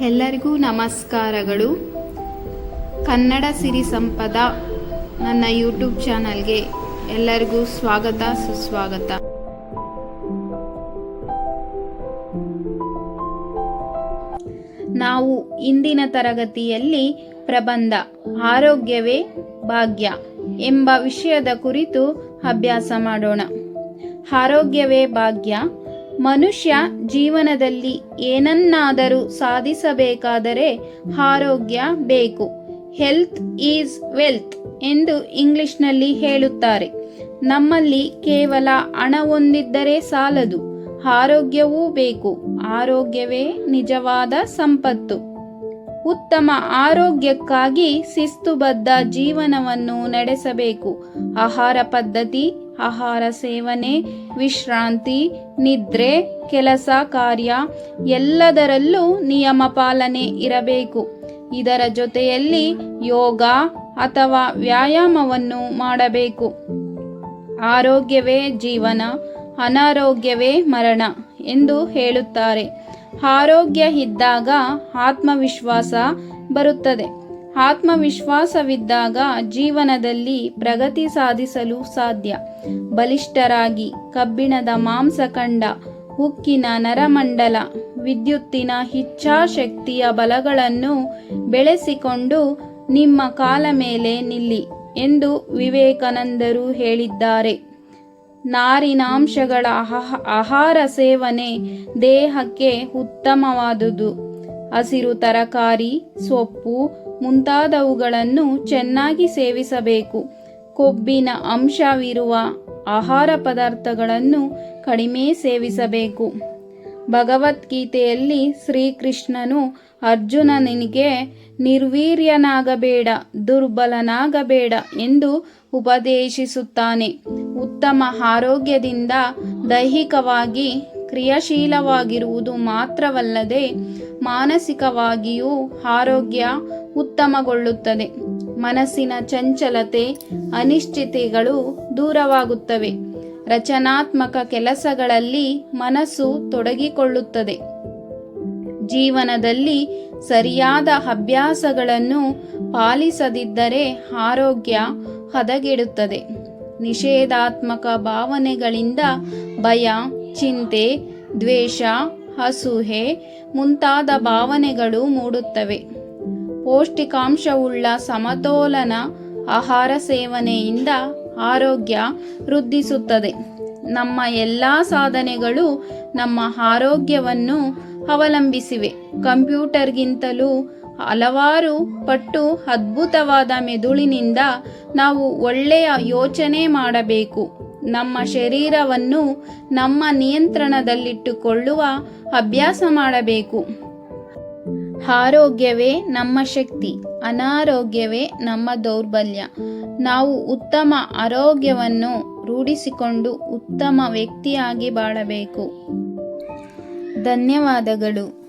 ಎಲ್ಲರಿಗೂ ನಮಸ್ಕಾರಗಳು. ಕನ್ನಡ ಸಿರಿ ಸಂಪದ ನನ್ನ ಯೂಟ್ಯೂಬ್ ಚಾನಲ್ಗೆ ಎಲ್ಲರಿಗೂ ಸ್ವಾಗತ, ಸುಸ್ವಾಗತ. ನಾವು ಇಂದಿನ ತರಗತಿಯಲ್ಲಿ ಪ್ರಬಂಧ, ಆರೋಗ್ಯವೇ ಭಾಗ್ಯ ಎಂಬ ವಿಷಯದ ಕುರಿತು ಅಭ್ಯಾಸ ಮಾಡೋಣ. ಆರೋಗ್ಯವೇ ಭಾಗ್ಯ ಮನುಷ್ಯ ಜೀವನದಲ್ಲಿ ಏನನ್ನಾದರೂ ಸಾಧಿಸಬೇಕಾದರೆ ಆರೋಗ್ಯ ಬೇಕು. ಹೆಲ್ತ್ ಈಸ್ ವೆಲ್ತ್ ಎಂದು ಇಂಗ್ಲಿಷ್ನಲ್ಲಿ ಹೇಳುತ್ತಾರೆ. ನಮ್ಮಲ್ಲಿ ಕೇವಲ ಹಣ ಹೊಂದಿದ್ದರೆ ಸಾಲದು, ಆರೋಗ್ಯವೂ ಬೇಕು. ಆರೋಗ್ಯವೇ ನಿಜವಾದ ಸಂಪತ್ತು. ಉತ್ತಮ ಆರೋಗ್ಯಕ್ಕಾಗಿ ಶಿಸ್ತುಬದ್ಧ ಜೀವನವನ್ನು ನಡೆಸಬೇಕು. ಆಹಾರ ಪದ್ಧತಿ ಆಹಾರ ಸೇವನೆ, ವಿಶ್ರಾಂತಿ, ನಿದ್ರೆ, ಕೆಲಸ ಕಾರ್ಯ ಎಲ್ಲದರಲ್ಲೂ ನಿಯಮ ಪಾಲನೆ ಇರಬೇಕು. ಇದರ ಜೊತೆಯಲ್ಲಿ ಯೋಗ ಅಥವಾ ವ್ಯಾಯಾಮವನ್ನು ಮಾಡಬೇಕು. ಆರೋಗ್ಯವೇ ಜೀವನ, ಅನಾರೋಗ್ಯವೇ ಮರಣ ಎಂದು ಹೇಳುತ್ತಾರೆ. ಆರೋಗ್ಯ ಇದ್ದಾಗ ಆತ್ಮವಿಶ್ವಾಸ ಬರುತ್ತದೆ. ಆತ್ಮವಿಶ್ವಾಸವಿದ್ದಾಗ ಜೀವನದಲ್ಲಿ ಪ್ರಗತಿ ಸಾಧಿಸಲು ಸಾಧ್ಯ. ಬಲಿಷ್ಠರಾಗಿ ಕಬ್ಬಿಣದ ಮಾಂಸಖಂಡ ಉಕ್ಕಿನ ನರಮಂಡಲ, ವಿದ್ಯುತ್ತಿನ ಇಚ್ಛಾಶಕ್ತಿಯ ಬಲಗಳನ್ನು ಬೆಳೆಸಿಕೊಂಡು ನಿಮ್ಮ ಕಾಲ ಮೇಲೆ ನಿಲ್ಲಿ ಎಂದು ವಿವೇಕಾನಂದರು ಹೇಳಿದ್ದಾರೆ. ನಾರಿನಾಂಶಗಳ ಆಹ- ಆಹಾರ ಸೇವನೆ ದೇಹಕ್ಕೆ ಉತ್ತಮವಾದುದು. ಹಸಿರು ತರಕಾರಿ, ಸೊಪ್ಪು ಮುಂತಾದವುಗಳನ್ನು ಚೆನ್ನಾಗಿ ಸೇವಿಸಬೇಕು. ಕೊಬ್ಬಿನ ಅಂಶವಿರುವ ಆಹಾರ ಪದಾರ್ಥಗಳನ್ನು ಕಡಿಮೆ ಸೇವಿಸಬೇಕು. ಭಗವದ್ಗೀತೆಯಲ್ಲಿ ಶ್ರೀಕೃಷ್ಣನು ಅರ್ಜುನನಿಗೆ ನಿರ್ವೀರ್ಯನಾಗಬೇಡ, ದುರ್ಬಲನಾಗಬೇಡ ಎಂದು ಉಪದೇಶಿಸುತ್ತಾನೆ. ಉತ್ತಮ ಆರೋಗ್ಯದಿಂದ ದೈಹಿಕವಾಗಿ ಕ್ರಿಯಾಶೀಲವಾಗಿರುವುದು ಮಾತ್ರವಲ್ಲದೆ ಮಾನಸಿಕವಾಗಿಯೂ ಆರೋಗ್ಯ ಉತ್ತಮಗೊಳ್ಳುತ್ತದೆ. ಮನಸ್ಸಿನ ಚಂಚಲತೆ ಅನಿಶ್ಚಿತೆಗಳು ದೂರವಾಗುತ್ತವೆ. ರಚನಾತ್ಮಕ ಕೆಲಸಗಳಲ್ಲಿ ಮನಸ್ಸು ತೊಡಗಿಕೊಳ್ಳುತ್ತದೆ. ಜೀವನದಲ್ಲಿ ಸರಿಯಾದ ಅಭ್ಯಾಸಗಳನ್ನು ಪಾಲಿಸದಿದ್ದರೆ ಆರೋಗ್ಯ ಹದಗೆಡುತ್ತದೆ. ನಿಷೇಧಾತ್ಮಕ ಭಾವನೆಗಳಿಂದ ಭಯ, ಚಿಂತೆ, ದ್ವೇಷ ಅಸೂಹೆ ಮುಂತಾದ ಭಾವನೆಗಳು ಮೂಡುತ್ತವೆ. ಪೌಷ್ಟಿಕಾಂಶವುಳ್ಳ ಸಮತೋಲನ ಆಹಾರ ಸೇವನೆಯಿಂದ ಆರೋಗ್ಯ ವೃದ್ಧಿಸುತ್ತದೆ. ನಮ್ಮ ಎಲ್ಲ ಸಾಧನೆಗಳು ನಮ್ಮ ಆರೋಗ್ಯವನ್ನು ಅವಲಂಬಿಸಿವೆ. ಕಂಪ್ಯೂಟರ್ಗಿಂತಲೂ ಹಲವಾರು ಪಟ್ಟು ಅದ್ಭುತವಾದ ಮೆದುಳಿನಿಂದ ನಾವು ಒಳ್ಳೆಯ ಯೋಚನೆ ಮಾಡಬೇಕು. ನಮ್ಮ ಶರೀರವನ್ನು ನಮ್ಮ ನಿಯಂತ್ರಣದಲ್ಲಿಟ್ಟುಕೊಳ್ಳುವ ಅಭ್ಯಾಸ ಮಾಡಬೇಕು. ಆರೋಗ್ಯವೇ ನಮ್ಮ ಶಕ್ತಿ, ಅನಾರೋಗ್ಯವೇ ನಮ್ಮ ದೌರ್ಬಲ್ಯ. ನಾವು ಉತ್ತಮ ಆರೋಗ್ಯವನ್ನು ರೂಢಿಸಿಕೊಂಡು ಉತ್ತಮ ವ್ಯಕ್ತಿಯಾಗಿ ಬಾಳಬೇಕು. ಧನ್ಯವಾದಗಳು.